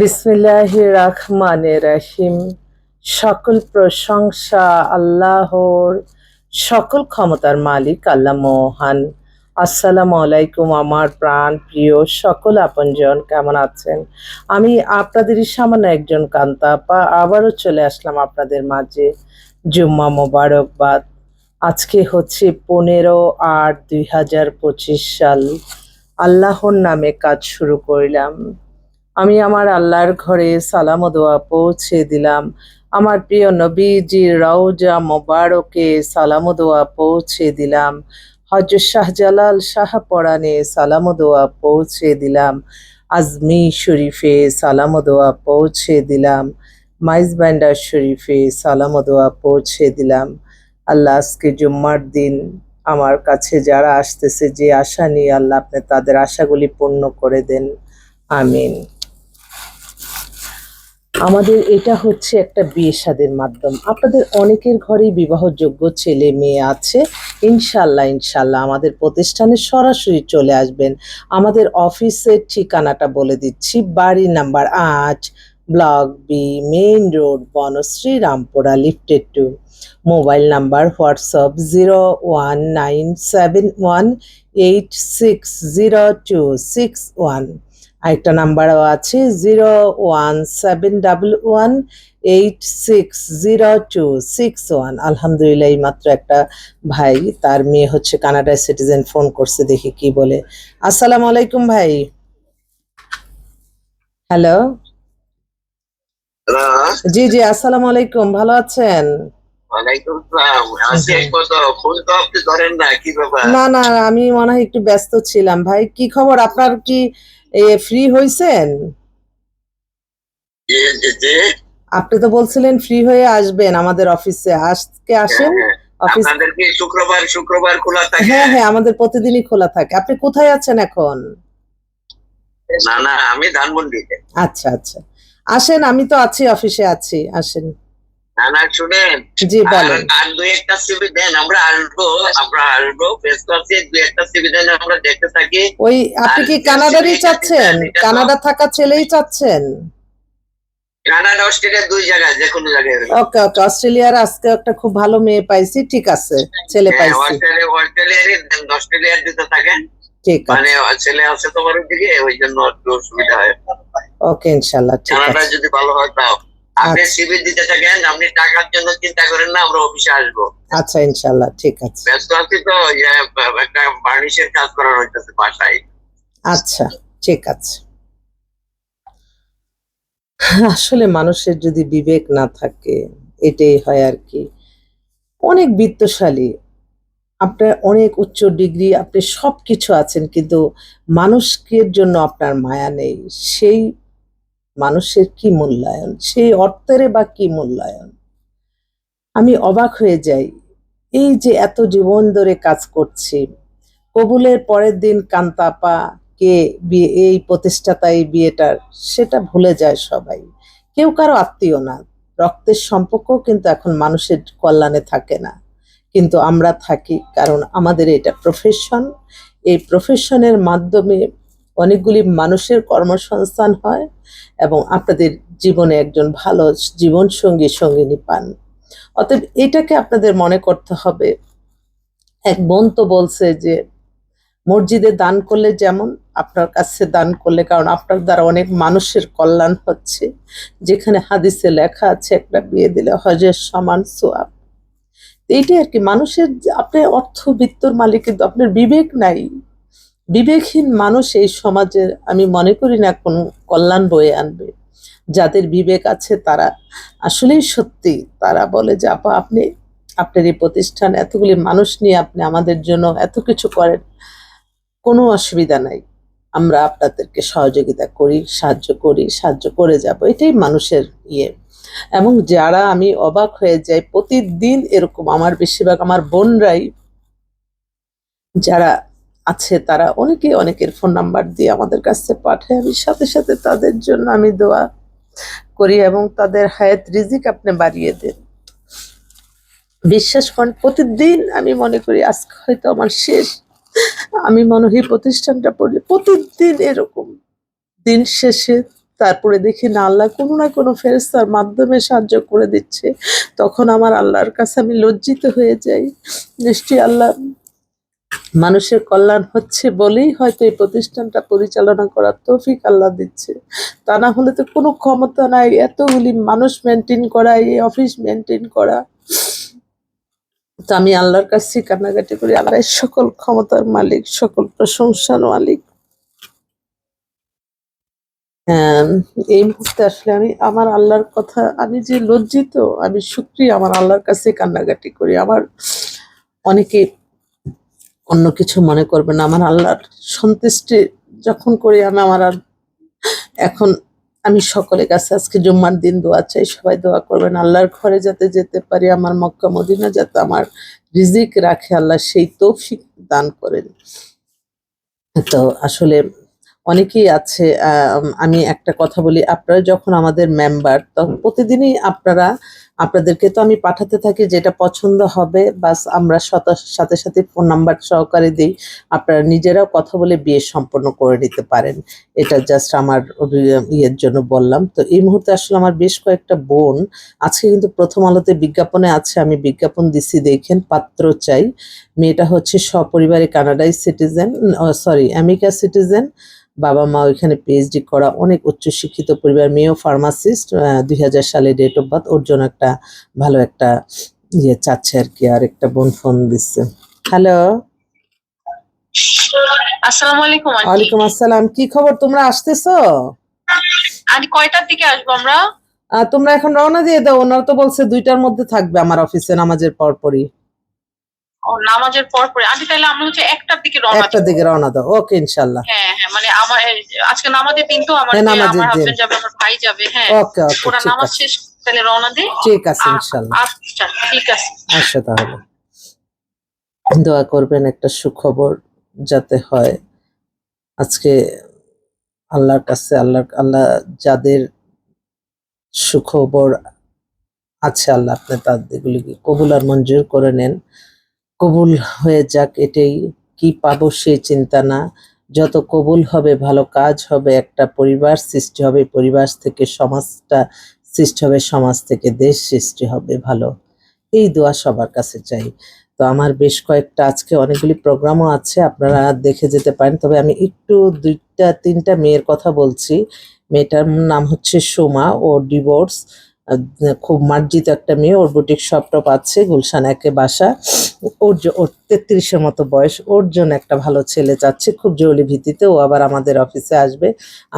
বিসমিল্লাহ রহমানে রহিম। সকল প্রশংসা আল্লাহর, সকল ক্ষমতার মালিক আল্লাহ মহান। আসসালামু আলাইকুম আমার প্রাণ প্রিয় সকল আপনজন, কেমন আছেন? আমি আপনাদেরই সামান্য একজন কান্তা আপা আবারও চলে আসলাম আপনাদের মাঝে। জুম্মা মোবারকবাদ। আজকে হচ্ছে পনেরো আট দুই হাজার পঁচিশ সাল। আল্লাহর নামে কাজ শুরু করলাম। আমি আমার আল্লাহর ঘরে সালাম দোয়া পৌঁছে দিলাম। আমার প্রিয় নবীজির রওজা মোবারকে সালাম দোয়া পৌঁছে দিলাম। হজরত শাহজালাল শাহ পরাণে সালাম দোয়া পৌঁছে দিলাম। আজমি শরীফে সালাম দোয়া পৌঁছে দিলাম। মাইজ ব্যান্ডার শরীফে সালাম দোয়া পৌঁছে দিলাম। আল্লাহ আজকে জুম্মার দিন। আমার কাছে যারা আসতেছে, যে আশা নিয়ে আল্লাহ আপনি তাদের আশাগুলি পূর্ণ করে দেন। আমিন। আমাদের এটা হচ্ছে একটা বিয়ে শাদের মাধ্যম। আপনাদের অনেকের ঘরেই বিবাহযোগ্য ছেলে মেয়ে আছে। ইনশাল্লাহ ইনশাল্লাহ আমাদের প্রতিষ্ঠানে সরাসরি চলে আসবেন। আমাদের অফিসের ঠিকানাটা বলে দিচ্ছি। বাড়ি নাম্বার আট, block B, main road, Banasree, Rampura, lifted two. Mobile number WhatsApp zero one nine seven one eight six zero two six one. আরেকটা নাম্বারও আছে zero one seven double one eight six zero two six one. আলহামদুলিল্লাহ এই মাত্র একটা ভাই তার মেয়ে হচ্ছে কানাডার সিটিজেন ফোন করছে দেখি কি বলে। আসসালামু আলাইকুম ভাই। হ্যালো। জি জি আসসালামু আলাইকুম ভালো আছেন? না না আমি মনে হয় একটু ব্যস্ত ছিলাম ভাই। কি খবর? আপনার কি ফ্রি হয়েছেন আপনি তো বলছিলেন ফ্রি হয়ে আসবেন আমাদের অফিসে আজকে আসেন হ্যাঁ, অফিস শুক্রবার শুক্রবার খোলা থাকে। হ্যাঁ হ্যাঁ আমাদের প্রতিদিনই খোলা থাকে। আপনি কোথায় আছেন এখন? না না আমি ধানমন্ডিতে। আচ্ছা আচ্ছা। আসেন আমি তো আছি অফিসে আছি। আসেন। না না শুনেন? জি বলেন। আর দুই একটা সিবি দেন আমরা আসব আমরা আসব ফেস ক্লাসে দুই একটা সিবি দেন আমরা দেখতে থাকি। ওই আপনি কি কানাডারই চাচ্ছেন? কানাডা থাকা ছেলেই চাচ্ছেন? কানাডা অস্ট্রেলিয়া দুই জায়গায় যে কোনো জায়গায়। ওকে ওকে অস্ট্রেলিয়ার আজকে একটা খুব ভালো মেয়ে পাইছি ঠিক আছে ছেলে হ্যাঁ, পাইছি। অস্ট্রেলিয়া অস্ট্রেলিয়ারই দেন, অস্ট্রেলিয়ার দিতে থাকেন। ঠিক মানে আছে ছেলে আছে তোমার ওইদিকে ওই জন্য একটু সুবিধা হয়। ওকে ইনশাল্লাহ ঠিক কানাডা আছে। যদি ভালো হয় তাও। আপনি আচ্ছা। দিতে থাকেন আপনি টাকার জন্য চিন্তা করেন না আমরা অফিসে আসব। আচ্ছা ইনশাল্লাহ ঠিক আছে। ব্যস্ত আছি তো ইয়ে, একটা বার্নিশের কাজ করার হইতেছে বাসায়। আচ্ছা ঠিক আছে। আসলে মানুষের যদি বিবেক না থাকে এটাই হয় আর কি। অনেক বিত্তশালী আপনার অনেক উচ্চ ডিগ্রি আপনি সব কিছু আছেন কিন্তু মানুষের জন্য আপনার মায়া নেই। সেই মানুষের কি মূল্যায়ন? সেই অর্থের বা কি মূল্যায়ন? আমি অবাক হয়ে যাই। এই যে এত জীবন ধরে কাজ করছি, কবুলের পরের দিন কান্তাপা কে বিয়ে, এই প্রতিষ্ঠাতা, এই বিয়েটার, সেটা ভুলে যায় সবাই। কেউ কারও আত্মীয় না, রক্তের সম্পর্ক কিন্তু এখন মানুষের কল্যাণে থাকে না। কিন্তু আমরা থাকি, কারণ আমাদের এটা প্রফেশন এই প্রফেশনের মাধ্যমে অনেকগুলি মানুষের কর্মসংস্থান হয় এবং আপনাদের জীবনে একজন ভালো জীবন সঙ্গী সঙ্গিনী পান। অতএব এটাকে আপনাদের মনে করতে হবে। এক বোন তো বলছে যে, মসজিদে দান করলে যেমন আপনার কাছে দান করলে, কারণ আপনার দ্বারা অনেক মানুষের কল্যাণ হচ্ছে। যেখানে হাদিসে লেখা আছে, একটা বিয়ে দিলে হজের সমান সোয়াব এইটাই আর কি, মানুষের আপনি অর্থবিত্তর মালিক কিন্তু আপনার বিবেক নাই। বিবেকহীন মানুষ এই সমাজের আমি মনে করি না কোনো কল্যাণ বয়ে আনবে। যাদের বিবেক আছে তারা আসলেই সত্যি। তারা বলে যে, আপা, আপনি, আপনার এই প্রতিষ্ঠান, এতগুলি মানুষ নিয়ে আপনি আমাদের জন্য এত কিছু করেন। কোনো অসুবিধা নাই। আমরা আপনাদেরকে সহযোগিতা করি, সাহায্য করি, সাহায্য করে যাব। এটাই মানুষের ইয়ে। এবং যারা আমি অবাক হয়ে যাই, প্রতিদিন এরকম আমার বেশিরভাগ আমার বোনরাই, যারা আছে, তারা অনেকে অনেকের ফোন নাম্বার দিয়ে আমাদের কাছে পাঠায়। আমি সাথে সাথে তাদের জন্য আমি দোয়া করি এবং তাদের হায়াত রিজিক আপনি বাড়িয়ে দেন। বিশ্বাস করেন, প্রতিদিন আমি মনে করি আজকে হয়তো আমার শেষ। আমি মনে হয় প্রতিষ্ঠানটা পড়ি প্রতিদিন এরকম। দিন শেষে তারপরে দেখি না, আল্লাহ কোনো না কোনো ফেরস্তার মাধ্যমে সাহায্য করে দিচ্ছে। তখন আমার আল্লাহর কাছে আমি লজ্জিত হয়ে যাই। নিশ্চয়ই আল্লাহ মানুষের কল্যাণ হচ্ছে বলেই হয়তো এই প্রতিষ্ঠানটা পরিচালনা করার তৌফিক আল্লাহ দিচ্ছে। তা না হলে তো কোনো ক্ষমতা নাই এতগুলি মানুষ মেনটেন করা এই অফিস মেনটেন করা। তো আমি আল্লাহর কাছে কান্নাকাটি করি আল্লাহ সকল ক্ষমতার মালিক সকল প্রশংসার মালিক। আম, এই মুহূর্তে আসলে আমি আমার আল্লাহর কথা আমি যে লজ্জিত আমি শুক্রিয়া আমার আল্লাহর কাছে কান্নাকাটি করি। আমার অনেকে অন্য কিছু মনে করবে না। আমার আল্লাহর সন্তুষ্টি যখন করি আমি আমার আর এখন আমি সকলের কাছে আজকে জুম্মার দিন দোয়া চাই সবাই দোয়া করবেন আল্লাহর ঘরে যাতে যেতে পারি আমার মক্কা মদিনা যাতে আমার রিজিক রাখে আল্লাহ সেই তৌফিক দান করেন। তো আসলে অনেকেই আছে আম, একটা কথা বলি আপনারা যখন আমাদের মেম্বার তখন প্রতিদিনই আপনারা আপনাদেরকে তো আমি পাঠাতে থাকি যেটা পছন্দ হবে, বাস আমরা সাথে সাথে ফোন নাম্বার সহকারে দিই। আপনারা নিজেরাও কথা বলে বিয়ে সম্পন্ন করে নিতে পারেন। এটা জাস্ট আমার ইয়ের জন্য বললাম। তো এই মুহূর্তে আসলে আমার বেশ কয়েকটা বোন, আজকে কিন্তু প্রথম আলোতে বিজ্ঞাপনে আছে, আমি বিজ্ঞাপন দিছি, দেখেন, পাত্র চাই। মেয়েটা হচ্ছে সপরিবারে কানাডাই সিটিজেন সরি আমেরিকা সিটিজেন বাবা মা ওইখানে পিএইচডি করা অনেক উচ্চশিক্ষিত পরিবার মেয়েও ফার্মাসিস্ট দুই হাজার সালে ডেট অফ বার্থ ওর জন্য একটা ভালো একটা ইয়ে চাচ্ছে আর কি আর একটা বোন ফোন দিচ্ছে। হ্যালো আসসালামু আলাইকুম ওয়ালাইকুম আসসালাম কি খবর? তোমরা আসতেছো? আন্টি কয়টার দিকে আসব আমরা? তোমরা এখন রওনা দিয়ে দাও ওনারা তো বলছে দুইটার মধ্যে থাকবে আমার অফিসে নামাজের পর পরই ও, নামাজের পর পরে। আন্টি তাহলে আমরা হচ্ছে একটার দিকে রওনা একটার দিকে রওনা দাও। ওকে ইনশাল্লাহ। হ্যাঁ হ্যাঁ মানে আমার আজকে নামাজের দিন তো আমার হ্যাঁ, আমার হাজবেন্ড যাবে আমার ভাই যাবে হ্যাঁ। ওকে ওকে ঠিক নামাজ শেষ তাহলে রওনা দিই। ঠিক আছে ইনশাল্লাহ। আচ্ছা ঠিক আছে। আসো তাহলে। দোয়া করবেন একটা সুখবর যাতে হয়। আজকে আল্লাহর কাছে আল্লাহ আল্লাহ যাদের সুখবর আছে আল্লাহ আপনি তাদেরগুলিকে কবুল আর মঞ্জুর করে নেন। কবুল হয়ে যাক, এটাই কি পাবো সেই চিন্তা না। যত কবুল হবে, ভালো কাজ হবে, একটা পরিবার সৃষ্টি হবে, পরিবার থেকে সমাজটা সৃষ্টি হবে, সমাজ থেকে দেশ সৃষ্টি হবে, ভালো। এই দোয়া সবার কাছে চাই। তো আমার বেশ কয়েকটা, আজকে অনেকগুলি প্রোগ্রামও আছে, আপনারা দেখে যেতে পারেন। তবে আমি একটু দুইটা, তিনটা মেয়ের কথা বলছি। মেয়েটার নাম হচ্ছে সোমা, ও ডিভোর্স খুব মার্জিত একটা মেয়ে, ওর বুটিক শপ টপ আছে, গুলশান একে বাসা। ওর ওর তেত্রিশের মতো বয়স, ওর জন্য একটা ভালো ছেলে চাচ্ছে খুব জরুরি ভিত্তিতে, ও আবার আমাদের অফিসে আসবে।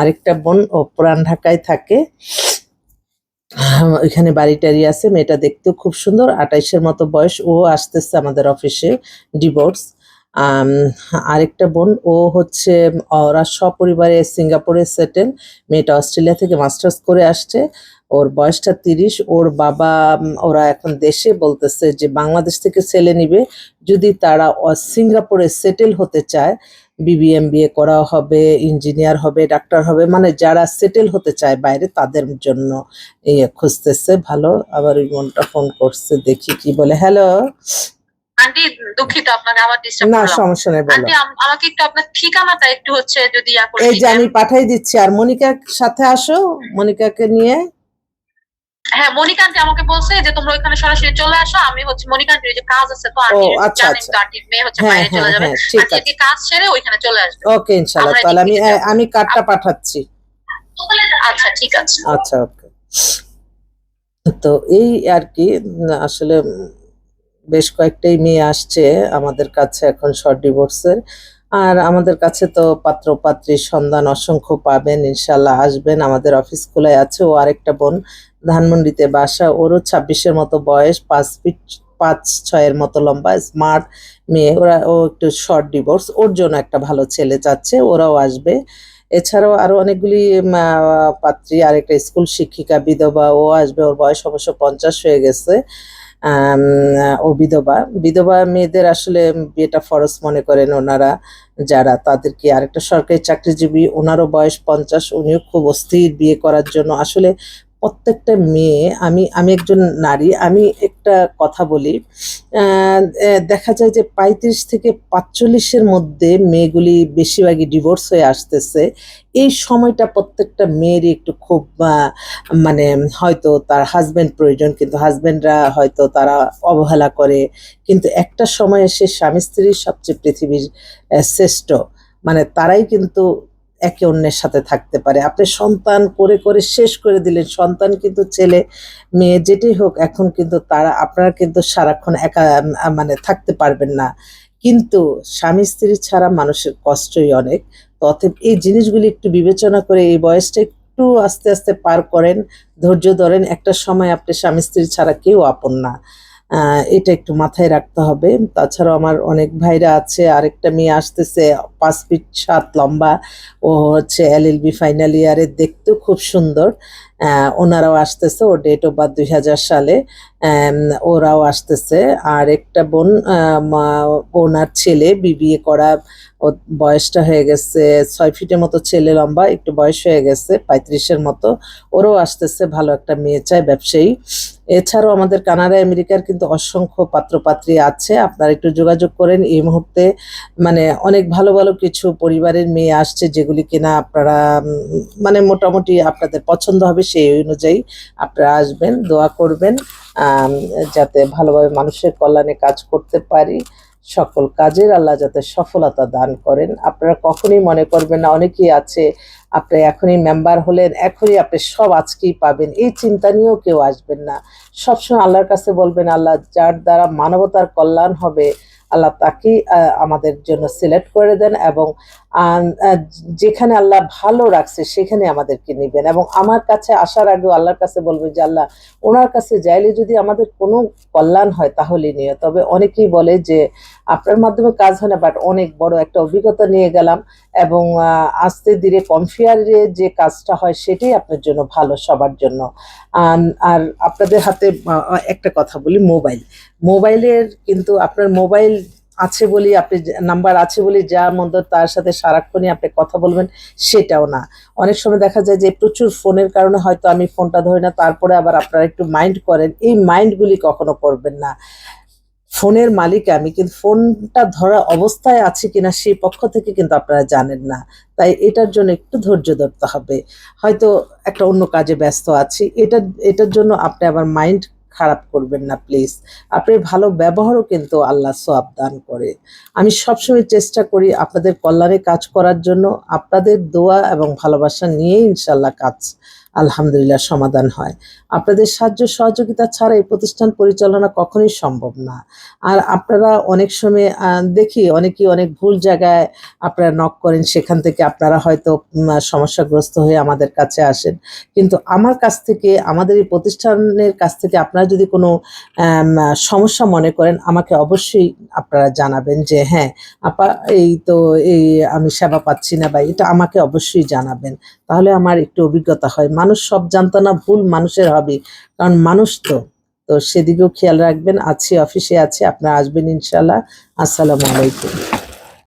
আরেকটা বোন, ও পুরান ঢাকায় থাকে। ওইখানে বাড়ি টাড়ি আছে, মেয়েটা দেখতেও খুব সুন্দর, আঠাইশের মতো বয়স, ও আসতেছে আমাদের অফিসে ডিভোর্স আরেকটা বোন, ও হচ্ছে, ওরা সপরিবারে সিঙ্গাপুরে সেটেল মেয়েটা অস্ট্রেলিয়া থেকে মাস্টার্স করে আসছে। ওর বয়সটা তিরিশ ওর বাবা ওরা এখন দেশে বলতেছে যে বাংলাদেশ থেকে ছেলে নিবে। যদি তারা সিঙ্গাপুরে সেটেল হতে চায় বিবিএম বিএ করা হবে ইঞ্জিনিয়ার হবে ডাক্তার হবে মানে যারা সেটেল হতে চায় বাইরে তাদের জন্য ইয়ে খুঁজতেছে। ভালো আবার ওই মনটা ফোন করছে দেখি কি বলে। হ্যালো? আন্টি দুঃখিত আপনাকে আবার ডিস্টার্ব না সমস্যা নেই বলো। আমাকে একটু আপনার ঠিকানাটা একটু হচ্ছে যদি এই যে আমি পাঠাই দিচ্ছি আর মনিকার সাথে আসো মনিকাকে নিয়ে। হ্যাঁ মনিকা আন্টি আমাকে বলছে যে তোমরা ওইখানে সরাসরি চলে আসো আমি হচ্ছে মনিকা আন্টির যে কাজ আছে তো আন্টি জানেন আচ্ছা। তো আন্টির মেয়ে হচ্ছে হ্যাঁ বাইরে চলে হ্যাঁ যাবে। হ্যাঁ আন্টি আজকে কাজ সেরে ওইখানে চলে আসবে। ওকে ইনশাল্লাহ তাহলে আমি আমি কার্ডটা পাঠাচ্ছি। আচ্ছা ঠিক আছে। আচ্ছা ওকে। তো এই আর কি আসলে বেশ কয়েকটাই মেয়ে আসছে আমাদের কাছে এখন শর্ট ডিভোর্সের আর আমাদের কাছে তো পাত্র পাত্রীর সন্ধান অসংখ্য পাবেন ইনশাল্লাহ আসবেন। আমাদের অফিস খোলায় আছে, ও আরেকটা বোন। ধানমন্ডিতে বাসা, ওরও ছাব্বিশের মতো বয়স, পাঁচ ফিট, পাঁচ ছয়ের মতো লম্বা, স্মার্ট মেয়ে। ওরা, ও একটু শর্ট ডিভোর্স, ওর জন্য একটা ভালো ছেলে চাচ্ছে, ওরাও আসবে। এছাড়াও আরও অনেকগুলি পাত্রী আর একটা স্কুল শিক্ষিকা, বিধবা, ও আসবে। ওর বয়স অবশ্য পঞ্চাশ হয়ে গেছে। ও বিধবা। বিধবা মেয়েদের আসলে বিয়েটা ফরজ মনে করেন ওনারা, যারা। তাদেরকে আরেকটা সরকারি চাকরিজীবী, ওনারও বয়স পঞ্চাশ, উনিও খুব অস্থির বিয়ে করার জন্য। আসলে প্রত্যেকটা মেয়ে, আমি আমি একজন নারী, আমি একটা কথা বলি দেখা যায় যে পঁয়ত্রিশ থেকে পাঁচচল্লিশের মধ্যে মেয়েগুলি বেশিরভাগই ডিভোর্স হয়ে আসতেছে। এই সময়টা প্রত্যেকটা মেয়েরই একটু খুব মানে হয়তো তার হাজবেন্ড প্রয়োজন, কিন্তু হাজব্যান্ডরা হয়তো তারা অবহেলা করে। কিন্তু একটা সময় এসে স্বামী স্ত্রীর সবচেয়ে পৃথিবীর শ্রেষ্ঠ। মানে তারাই কিন্তু একে অন্যের সাথে থাকতে পারে। আপনি সন্তান করে করে শেষ করে দিলেন। সন্তান কিন্তু ছেলে, মেয়ে যেটি হোক, এখন কিন্তু তারা, আপনারা কিন্তু সারাক্ষণ একা মানে থাকতে পারবেন না। কিন্তু স্বামী, স্ত্রী ছাড়া মানুষের কষ্টই অনেক। অতএব এই জিনিসগুলি একটু বিবেচনা করে এই বয়সটা একটু আস্তে আস্তে পার করেন, ধৈর্য ধরেন। একটা সময় আপনি স্বামী, স্ত্রী ছাড়া কেউ আপন না। এটা একটু মাথায় রাখতে হবে। তাছাড়াও আমার অনেক ভাইরা আছে, আরেকটা মেয়ে আসতেছে, পাঁচ ফিট সাত লম্বা। ও হচ্ছে এল এল বি ফাইনাল ইয়ারে দেখতেও খুব সুন্দর। ওনারাও আসতেছে ও ডেট অফ বা দুই হাজার সালে। ওরাও আসতেছে। আর একটা বোন ওনার ছেলে, বিবিএ করা বয়সটা হয়ে গেছে, ছয় ফিটের মতো ছেলে লম্বা, একটু বয়স হয়ে গেছে, পঁয়ত্রিশের মতো। ওরাও আসতেছে, ভালো একটা মেয়ে চায়, ব্যবসায়ী। এছাড়াও আমাদের কানাডা, আমেরিকার কিন্তু অসংখ্য পাত্রপাত্রী আছে। আপনারা একটু যোগাযোগ করেন, এই মুহূর্তে মানে অনেক ভালো ভালো কিছু পরিবারের মেয়ে আসছে, যেগুলি কিনা আপনারা মানে মোটামুটি আপনাদের পছন্দ হবে সেই অনুযায়ী আপনারা আসবেন, দোয়া করবেন। যাতে ভালোভাবে মানুষের কল্যাণে কাজ করতে পারি। সকল কাজের আল্লাহ যাতে সফলতা দান করেন। আপনারা কখনই মনে করবেন না, অনেকেই আছে, আপনি এখনই মেম্বার হলেন, এখনই আপনি সব আজকেই পাবেন। এই চিন্তা নিয়েও কেউ আসবেন না। সবসময় আল্লাহর কাছে বলবেন, আল্লাহ যার দ্বারা মানবতার কল্যাণ হবে, আল্লাহ তাকেই আমাদের জন্য সিলেক্ট করে দেন এবং যেখানে আল্লাহ ভালো রাখছে, সেখানে আমাদেরকে নেবেন। এবং আমার কাছে আসার আগেও আল্লাহর কাছে বলবেন যে, আল্লাহ, ওনার কাছে যাইলে যদি আমাদের কোনো কল্যাণ হয় তাহলে নিয়ে। তবে অনেকেই বলে যে, আপনার মাধ্যমে কাজ হয় না বাট অনেক বড় একটা অভিজ্ঞতা নিয়ে গেলাম। এবং আস্তে ধীরে কনফিয়ারে যে কাজটা হয়, সেটাই আপনার জন্য ভালো সবার জন্য। আর আপনাদের হাতে একটা কথা বলি, মোবাইল। মোবাইলের কিন্তু আপনার মোবাইল আছে বলি, আপনি নাম্বার আছে বলি যা মন্দ তার সাথে সারাক্ষণই আপনি কথা বলবেন, সেটাও না। অনেক সময় দেখা যায় যে, প্রচুর ফোনের কারণে হয়তো আমি ফোনটা ধরি না, তারপরে আবার আপনারা একটু মাইন্ড করেন, এই মাইন্ডগুলি কখনো করবেন না। ফোনের মালিক আমি, কিন্তু ফোনটা ধরা অবস্থায় আছে কিনা, সেই পক্ষ থেকে কিন্তু আপনারা জানেন না। তাই এটার জন্য একটু ধৈর্য ধরতে হবে। হয়তো একটা অন্য কাজে ব্যস্ত আছি, এটা, এটার জন্য আপনি আবার মাইন্ড খারাপ করবেন না প্লিজ আপনার ভালো ব্যবহারও কিন্তু আল্লাহ সোয়াব দান করে। আমি সবসময় চেষ্টা করি আপনাদের কল্যাণে কাজ করার জন্য। আপনাদের দোয়া এবং ভালোবাসা নিয়েই ইনশাল্লাহ কাজ আলহামদুলিল্লাহ সমাধান হয়। আপনাদের সাহায্য সহযোগিতা ছাড়া এই প্রতিষ্ঠান পরিচালনা কখনোই সম্ভব না। আর আপনারা অনেক সময় দেখি অনেকেই অনেক ভুল জায়গায় আপনারা নক করেন, সেখান থেকে আপনারা হয়তো সমস্যাগ্রস্ত হয়ে আমাদের কাছে আসেন। কিন্তু আমার কাছ থেকে, আমাদের এই প্রতিষ্ঠানের কাছ থেকে আপনারা যদি কোনো সমস্যা মনে করেন, আমাকে অবশ্যই আপনারা জানাবেন যে হ্যাঁ আপা, এই তো, এই আমি সেবা পাচ্ছি না বা এটা আমাকে অবশ্যই জানাবেন। তাহলে আমার একটু অভিজ্ঞতা হয়। সব জানতো না, ভুল মানুষের হবে। কারণ মানুষ তো। তো সেদিকেও খেয়াল রাখবেন, আছি, অফিসে আছি, আপনারা আসবেন ইনশাল্লাহ আসসালামু আলাইকুম।